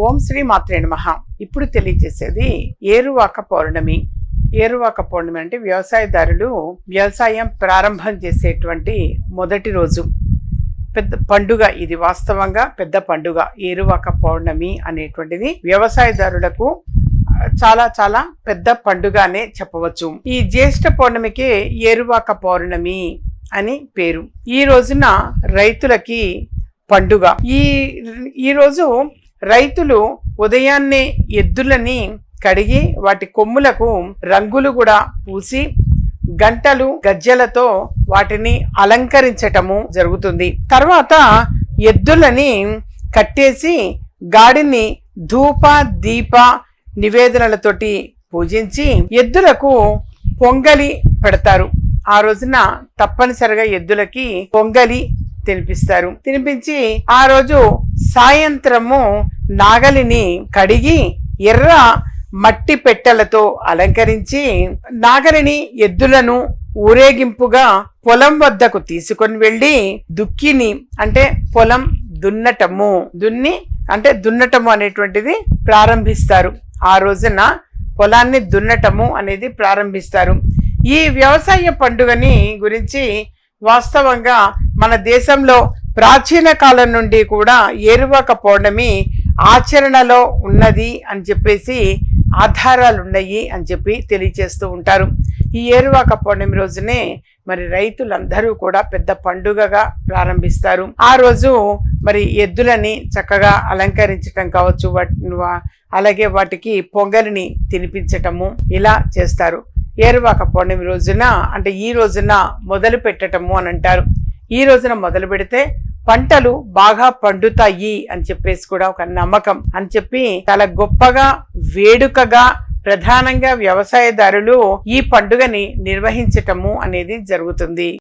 ఓం శ్రీ మాత్రే నమః. ఇప్పుడు తెలియజేసేది ఏరువాక పౌర్ణమి. ఏరువాక పౌర్ణమి అంటే వ్యవసాయదారులు వ్యవసాయం ప్రారంభం చేసేటువంటి మొదటి రోజు. పెద్ద పండుగ ఇది వాస్తవంగా పెద్ద పండుగ. ఏరువాక పౌర్ణమి అనేటువంటిది వ్యవసాయదారులకు చాలా చాలా పెద్ద పండుగనే చెప్పవచ్చు. ఈ జ్యేష్ఠ పౌర్ణమికి ఏరువాక పౌర్ణమి అని పేరు. ఈ రోజున రైతులకి పండుగ. ఈ ఈరోజు రైతులు ఉదయాన్నే ఎద్దులని కడిగి వాటి కొమ్ములకు రంగులు కూడా పూసి గంటలు గజ్జెలతో వాటిని అలంకరించటము జరుగుతుంది. తర్వాత ఎద్దులని కట్టేసి గాడిని ధూప దీప నివేదనలతోటి పూజించి ఎద్దులకు పొంగలి పెడతారు. ఆ రోజున తప్పనిసరిగా ఎద్దులకి పొంగలి తినిపిస్తారు. తినిపించి ఆ రోజు సాయంత్రము నాగలిని కడిగి ఎర్ర మట్టి పెట్టెలతో అలంకరించి నాగలిని ఎద్దులను ఊరేగింపుగా పొలం వద్దకు తీసుకొని వెళ్ళి దుక్కిని అంటే పొలం దున్నటము దున్ని అంటే దున్నటము అనేటువంటిది ప్రారంభిస్తారు. ఆ రోజున పొలాన్ని దున్నటము అనేది ప్రారంభిస్తారు. ఈ వ్యవసాయ పండుగని గురించి వాస్తవంగా మన దేశంలో ప్రాచీన కాలం నుండి కూడా ఏరువాక పౌర్ణమి ఆచరణలో ఉన్నది అని చెప్పేసి ఆధారాలు ఉన్నాయి అని చెప్పి తెలియజేస్తూ ఉంటారు. ఈ ఏరువాక పౌర్ణమి రోజునే మరి రైతులందరూ కూడా పెద్ద పండుగగా ప్రారంభిస్తారు. ఆ రోజు మరి ఎద్దులని చక్కగా అలంకరించటం కావచ్చు వాటి అలాగే వాటికి పొంగలిని తినిపించటము ఇలా చేస్తారు. ఏరువాక పౌర్ణమి రోజున అంటే ఈ రోజున మొదలు పెట్టటము అని అంటారు. ఈ రోజున మొదలు పెడితే పంటలు బాగా పండుతాయి అని చెప్పేసి కూడా ఒక నమ్మకం అని చెప్పి చాలా గొప్పగా వేడుకగా ప్రధానంగా వ్యవసాయదారులు ఈ పండుగని నిర్వహించటము అనేది జరుగుతుంది.